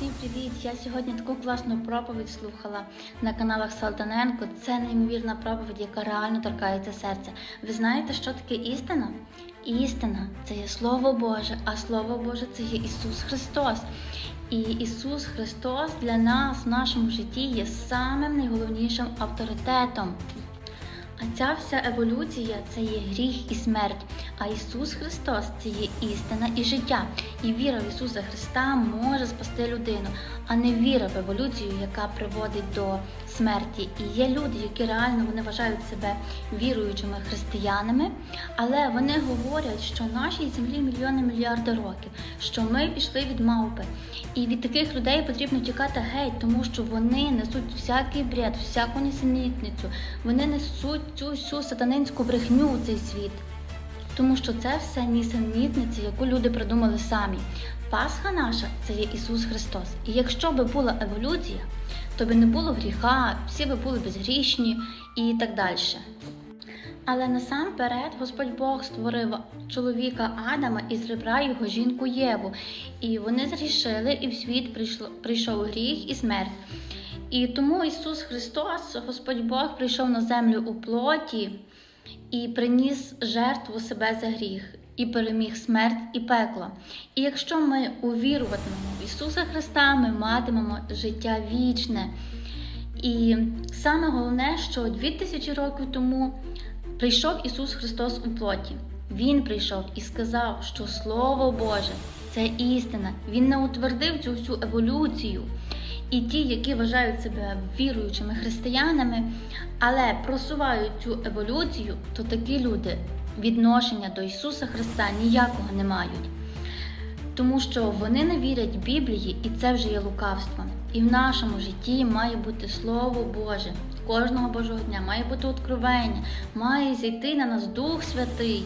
Всім привіт! Я сьогодні таку класну проповідь слухала на каналах Салтаненко. Це неймовірна проповідь, яка реально торкається серця. Ви знаєте, що таке істина? Істина це є Слово Боже, а Слово Боже це є Ісус Христос. І Ісус Христос для нас в нашому житті є самим найголовнішим авторитетом. А ця вся еволюція це є гріх і смерть. А Ісус Христос це є істина і життя. І віра в Ісуса Христа може спасти людину, а не віра в еволюцію, яка приводить до смерті. І є люди, які реально вони вважають себе віруючими християнами, але вони говорять, що нашій землі мільйони мільярди років, що ми пішли від мавпи. І від таких людей потрібно тікати геть, тому що вони несуть всякий бред, всяку несенітницю. Вони несуть цю всю сатанинську брехню у цей світ. Тому що це все нісенітниця, яку люди придумали самі. Пасха наша це є Ісус Христос. І якщо би була еволюція, то би не було гріха, всі би були безгрішні і так далі. Але насамперед Господь Бог створив чоловіка Адама і з ребра його жінку Єву. І вони зрішили, і в світ прийшло, прийшов гріх і смерть. І тому Ісус Христос, Господь Бог, прийшов на землю у плоті і приніс жертву себе за гріх, і переміг смерть і пекло. І якщо ми увіруватимемо в Ісуса Христа, ми матимемо життя вічне. І саме головне, що 2000 років тому прийшов Ісус Христос у плоті. Він прийшов і сказав, що Слово Боже це істина. Він не утвердив цю всю еволюцію. І ті, які вважають себе віруючими християнами, але просувають цю еволюцію, то такі люди відношення до Ісуса Христа ніякого не мають. Тому що вони не вірять Біблії, і це вже є лукавство. І в нашому житті має бути Слово Боже. Кожного Божого дня має бути откровення, має зійти на нас Дух Святий.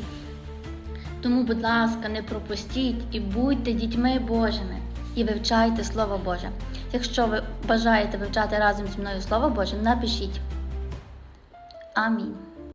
Тому, будь ласка, не пропустіть і будьте дітьми Божими і вивчайте Слово Боже. Якщо ви бажаєте вивчати разом зі мною Слово Боже, напишіть. Амінь.